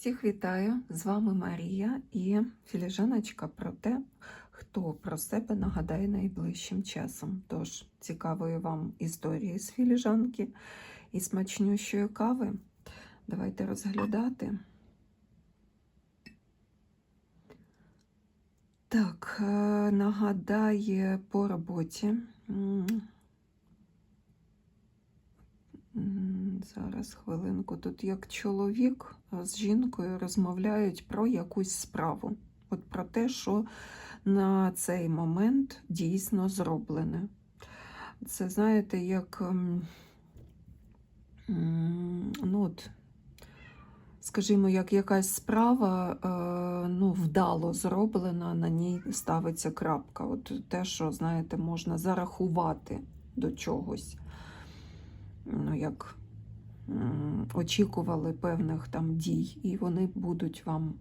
Всіх вітаю! З вами Марія і філіжаночка про те, хто про себе нагадає найближчим часом. Тож, цікавої вам історії з філіжанки і смачнющої кави. Давайте розглядати. Так, е, нагадає по роботі. Зараз хвилинку. Тут як чоловік з жінкою розмовляють про якусь справу. От про те, що на цей момент дійсно зроблене. Це, знаєте, як ем, ну, от, скажімо, як якась справа е, ну, вдало зроблена, на ній ставиться крапка. От те, що, знаєте, можна зарахувати до чогось. Ну, як очікували певних там дій, і вони будуть вам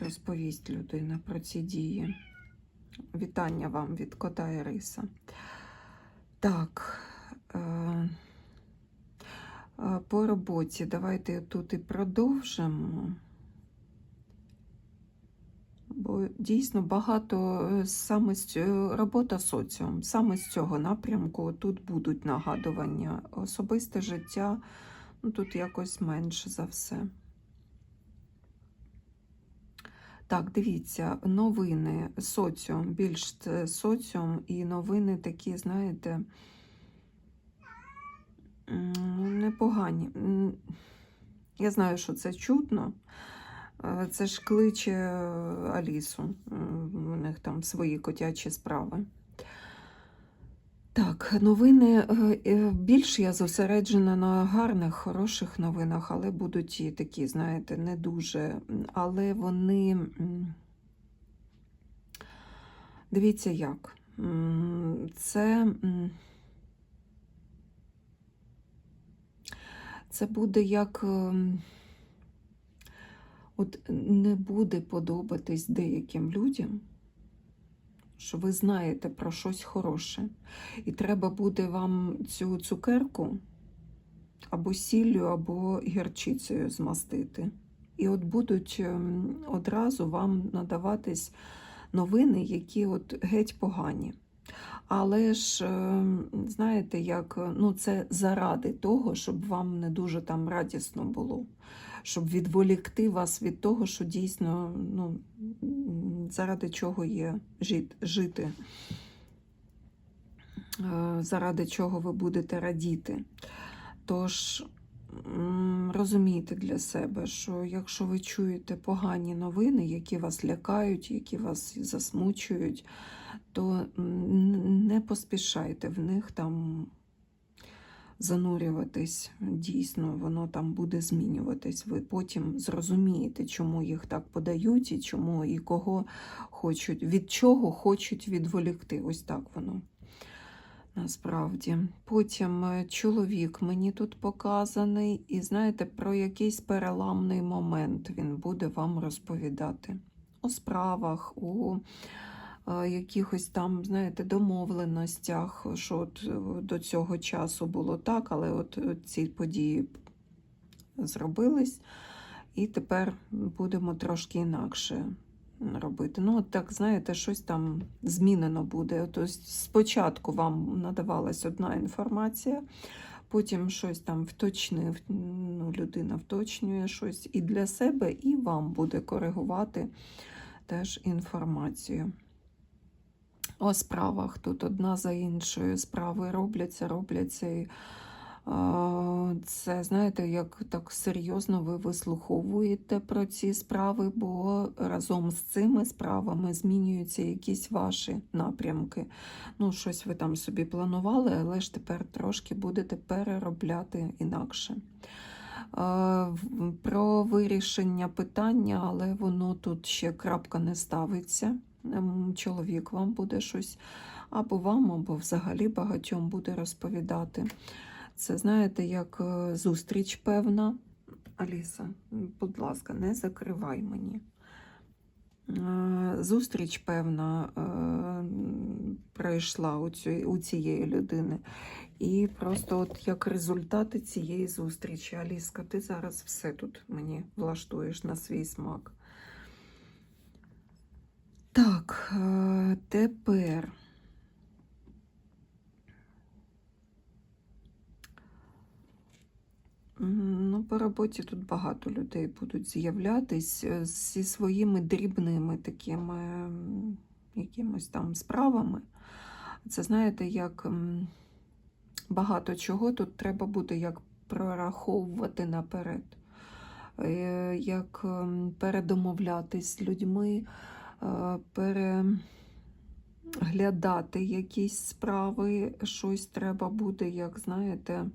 розповість людина про ці дії. Вітання вам від кота Іриса. Так. Е, е, по роботі давайте тут і продовжимо. Бо дійсно багато е, саме з цього- робота соціум, саме з цього напрямку тут будуть нагадування. Особисте життя ну, тут якось менше за все. Так, дивіться, новини, соціум, більш соціум і новини такі, знаєте, непогані. Я знаю, що це чутно. Е, Це ж кличе е, Алісу. У них там свої котячі справи. Так, новини е, е, більш я зосереджена на гарних, хороших новинах, але будуть і такі, знаєте, не дуже. Але вони. Дивіться як. Це. Це буде як. От не буде подобатись деяким людям, що ви знаєте про щось хороше, і треба буде вам цю цукерку або сіллю, або гірчицею змастити. І от будуть ем, одразу вам надаватись новини, які от геть погані. Але ж, ем, знаєте, як ну, це заради того, щоб вам не дуже там радісно було щоб відволікти вас від того, що дійсно ну, заради чого є жити, Е, заради чого ви будете радіти. Тож розумійте для себе, що якщо ви чуєте погані новини, які вас лякають, які вас засмучують, то не поспішайте в них там занурюватись. Дійсно, воно там буде змінюватись. Ви потім зрозумієте, чому їх так подають, і чому і кого хочуть, від чого хочуть відволікти. Ось так воно. Насправді. Потім е, чоловік мені тут показаний, і знаєте, про якийсь переламний момент він буде вам розповідати. У справах, у якихось там, знаєте, домовленостях, що от е, до цього часу було так, але от е, ці події зробились, і тепер будемо трошки інакше робити. Ну, от так, знаєте, щось там змінено буде. Тобто спочатку вам надавалась одна інформація, потім щось там вточнив, ну, людина вточнює щось і для себе, і вам буде коригувати теж інформацію. О справах тут одна за іншою справи робляться, робляться. І, це, знаєте, як так серйозно ви вислуховуєте про ці справи, бо разом з цими справами змінюються якісь ваші напрямки. Ну, щось ви там собі планували, але ж тепер трошки будете переробляти інакше. Про вирішення питання, але воно тут ще крапка не ставиться. Чоловік вам буде щось або вам, або взагалі багатьом буде розповідати. Це, знаєте, як е, зустріч певна. Аліса, будь ласка, не закривай мені. Е, Зустріч певна е, пройшла у цієї людини. І просто от як результати цієї зустрічі, Аліска, ти зараз все тут мені влаштуєш на свій смак. Так, е, тепер. Ну, по роботі тут багато людей будуть з'являтись е, зі своїми дрібними такими якимось там справами. Це знаєте, як багато чого тут треба буде як прораховувати наперед, Е, як передомовлятись з людьми, е, переглядати якісь справи, щось треба буде, як знаєте.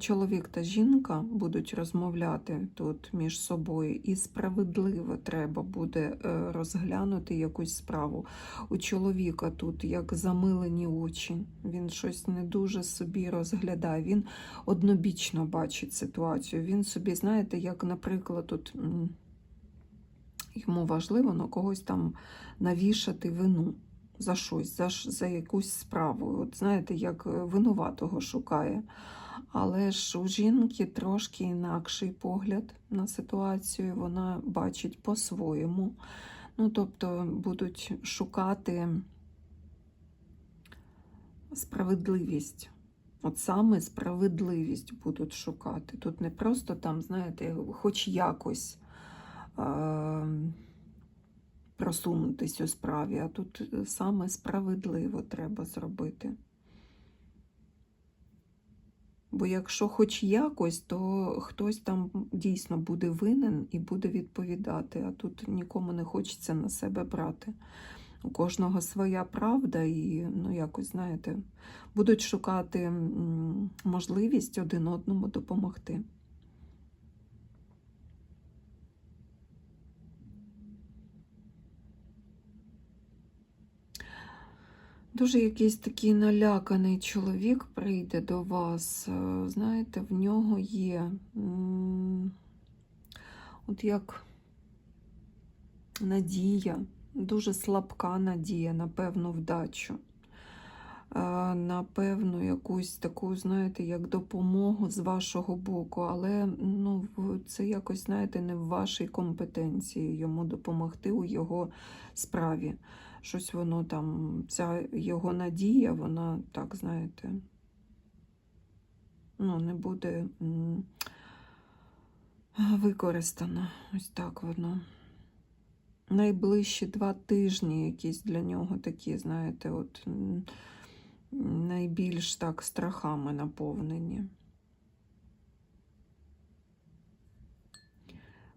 Чоловік та жінка будуть розмовляти тут між собою, і справедливо треба буде е, розглянути якусь справу. У чоловіка тут як замилені очі. Він щось не дуже собі розглядає. Він однобічно бачить ситуацію. Він собі, знаєте, як, наприклад, тут йому важливо на когось там навішати вину за щось, за, за якусь справу. От знаєте, як е, винуватого шукає. Але ж у жінки трошки інакший погляд на ситуацію, вона бачить по-своєму. Ну, тобто будуть шукати справедливість. От саме справедливість будуть шукати. Тут не просто там, знаєте, хоч якось просунутись у справі, а тут саме справедливо треба зробити. Бо якщо хоч якось, то хтось там дійсно буде винен і буде відповідати, а тут нікому не хочеться на себе брати. У кожного своя правда, і, ну, якось, знаєте, будуть шукати можливість один одному допомогти. Дуже якийсь такий наляканий чоловік прийде до вас. Е, Знаєте, в нього є от як надія, дуже слабка надія на певну вдачу, на певну якусь таку, знаєте, як допомогу з вашого боку, але ну, це якось, знаєте, не в вашій компетенції йому допомогти у його справі щось воно там, ця його надія, вона, так, знаєте, ну, не буде використана. Ось так воно. Найближчі два тижні якісь для нього такі, знаєте, от найбільш так страхами наповнені.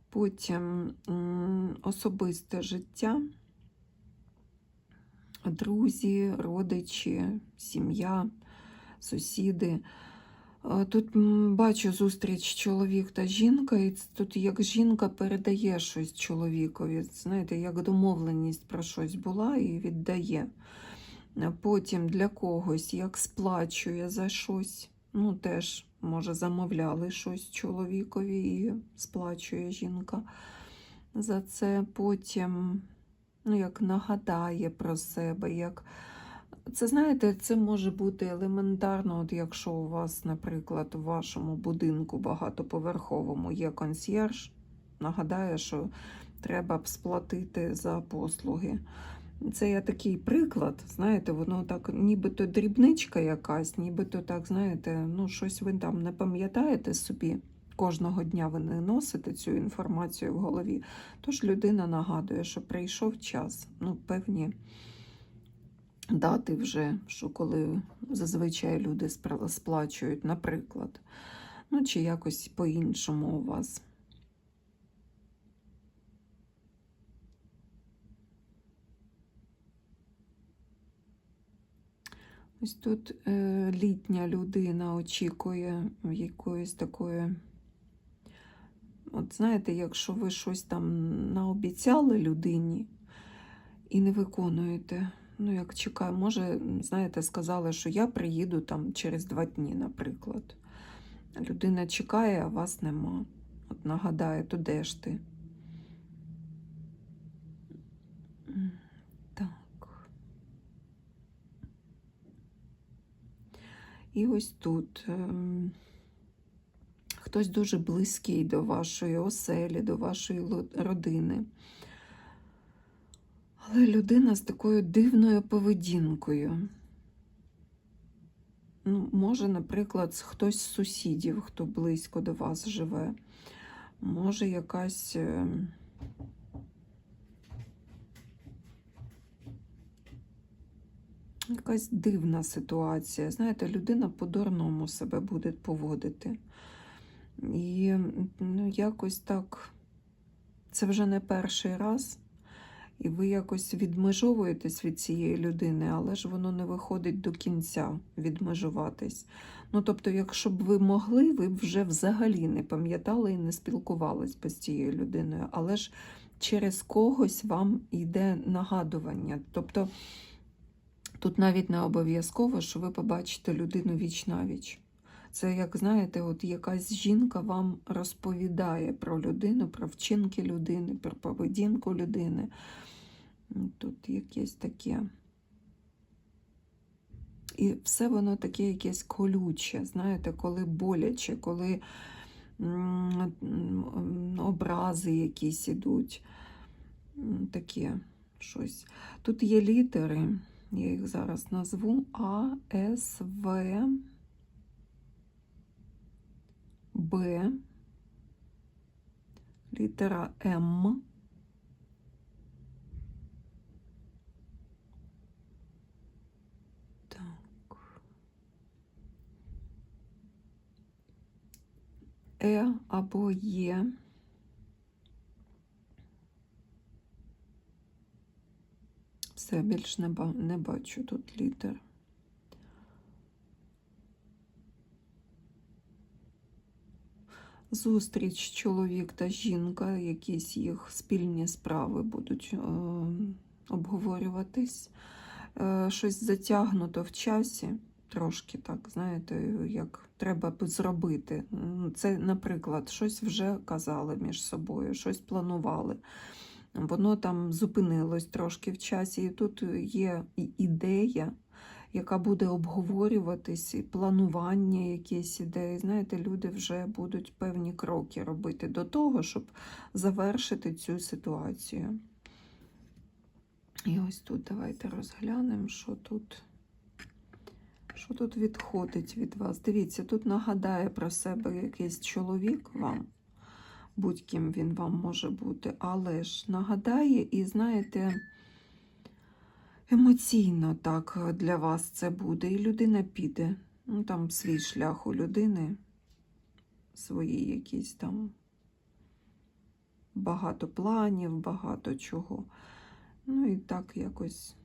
Потім особисте життя друзі, родичі, сім'я, сусіди. Е, Тут бачу зустріч чоловік та жінка, і тут як жінка передає щось чоловікові. Знаєте, як домовленість про щось була і віддає. Е, Потім для когось як сплачує за щось. Ну, теж, може, замовляли щось чоловікові і сплачує жінка за це. Потім ну, як нагадає про себе, як це знаєте, це може бути елементарно, от якщо у вас, наприклад, у вашому будинку багатоповерховому є консьєрж, нагадає, що треба б сплатити за послуги. Це я такий приклад, знаєте, воно так, нібито дрібничка якась, нібито так, знаєте, ну щось ви там не пам'ятаєте собі. Кожного дня ви не носите цю інформацію в голові. Тож людина нагадує, що прийшов час, ну, певні дати вже, що коли зазвичай люди сплачують, наприклад. Ну, чи якось по-іншому у вас. Ось тут е, літня людина очікує якоїсь такої. От знаєте, якщо ви щось там наобіцяли людині і не виконуєте, ну як чекаю, може, знаєте, сказали, що я приїду там через два дні, наприклад. Людина чекає, а вас нема. От нагадає, то де ж ти? М, Так. І ось тут ем, хтось дуже близький до вашої оселі, до вашої родини. Але людина з такою дивною поведінкою. Ну, може, наприклад, хтось з сусідів, хто близько до вас живе. Може, якась. Якась дивна ситуація. Знаєте, людина по-дурному себе буде поводити. І ну, якось так, це вже не перший раз, і ви якось відмежовуєтесь від цієї людини, але ж воно не виходить до кінця відмежуватись. Ну, тобто, якщо б ви могли, ви б вже взагалі не пам'ятали і не спілкувались би з цією людиною, але ж через когось вам йде нагадування. Тобто, Тут навіть не обов'язково, що ви побачите людину віч навіч. Це, як знаєте, от якась жінка вам розповідає про людину, про вчинки людини, про поведінку людини. Тут якесь таке. І все воно таке якесь колюче, знаєте, коли боляче, коли образи якісь ідуть. Таке щось. Тут є літери. Я їх зараз назву А, С, В, Б, літера М. Так. Е або Є. Все, більш не, ба- не бачу тут літер. Зустріч чоловік та жінка, якісь їх спільні справи будуть е, обговорюватись. Е, щось затягнуто в часі, трошки так, знаєте, як треба зробити. Це, наприклад, щось вже казали між собою, щось планували воно там зупинилось трошки в часі, і тут є ідея, яка буде обговорюватись, і планування якісь ідеї. Знаєте, люди вже будуть певні кроки робити до того, щоб завершити цю ситуацію. І ось тут давайте розглянемо, що тут. Що тут відходить від вас? Дивіться, тут нагадає про себе якийсь чоловік вам будь-ким він вам може бути, але ж нагадає, і знаєте, емоційно так для вас це буде, і людина піде. Ну, там свій шлях у людини, свої якісь там багато планів, багато чого. Ну і так якось.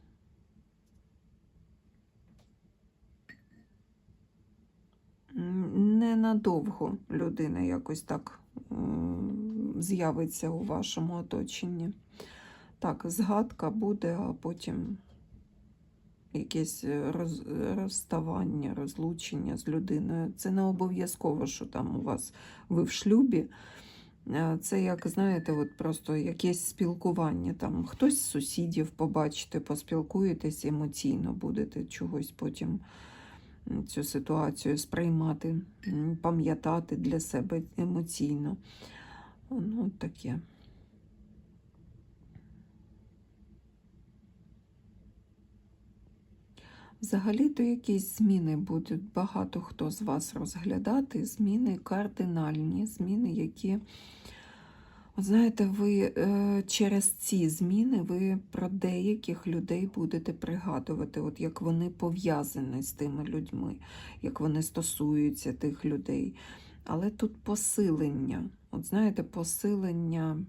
Ненадовго людина якось так з'явиться у вашому оточенні. Так, згадка буде, а потім якесь роз, розставання, розлучення з людиною. Це не обов'язково, що там у вас ви в шлюбі. Е, Це, як знаєте, от просто якесь спілкування. Там хтось з сусідів побачите, поспілкуєтесь емоційно, будете чогось потім цю ситуацію сприймати, пам'ятати для себе емоційно. Ну, от таке. Взагалі-то якісь зміни будуть багато хто з вас розглядати. Зміни кардинальні, зміни, які, знаєте, ви е, через ці зміни ви про деяких людей будете пригадувати, от як вони пов'язані з тими людьми, як вони стосуються тих людей. Але тут посилення, от знаєте, посилення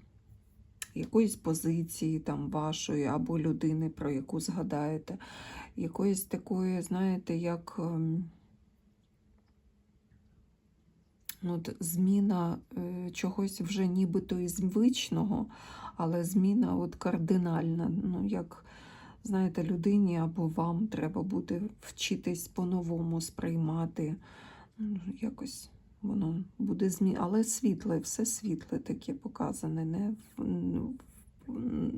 якоїсь позиції там вашої або людини, про яку згадаєте якоїсь такої, знаєте, як ем, ну, от зміна е, чогось вже нібито і звичного, але зміна от кардинальна. Ну, як, знаєте, людині або вам треба буде вчитись по-новому сприймати. Ну, Якось Воно буде змі... Але світле, все світле таке показане, не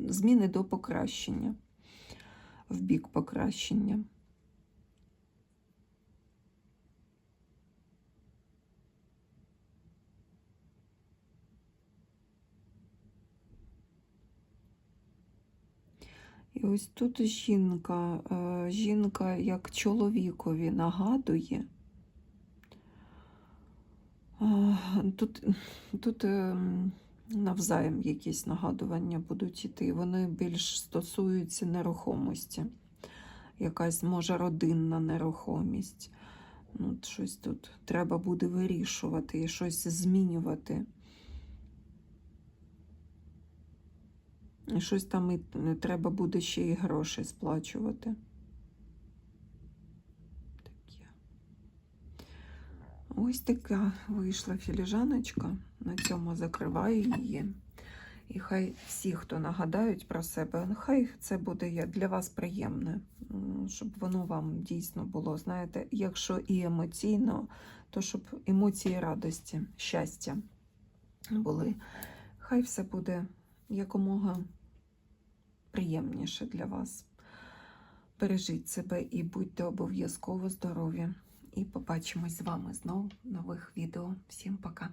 зміни до покращення, в бік покращення. І ось тут жінка, е, жінка як чоловікові нагадує. Тут, тут ем, навзаєм якісь нагадування будуть іти. Вони більш стосуються нерухомості. Якась, може, родинна нерухомість. Ну, от щось тут треба буде вирішувати і щось змінювати. І щось там і треба буде ще і гроші сплачувати. Ось така вийшла філіжаночка. На цьому закриваю її. І хай всі, хто нагадають про себе, хай це буде для вас приємне, щоб воно вам дійсно було, знаєте, якщо і емоційно, то щоб емоції радості, щастя були. Хай все буде якомога приємніше для вас. Бережіть себе і будьте обов'язково здорові. І побачимось з вами знову в нових відео. Всім пока!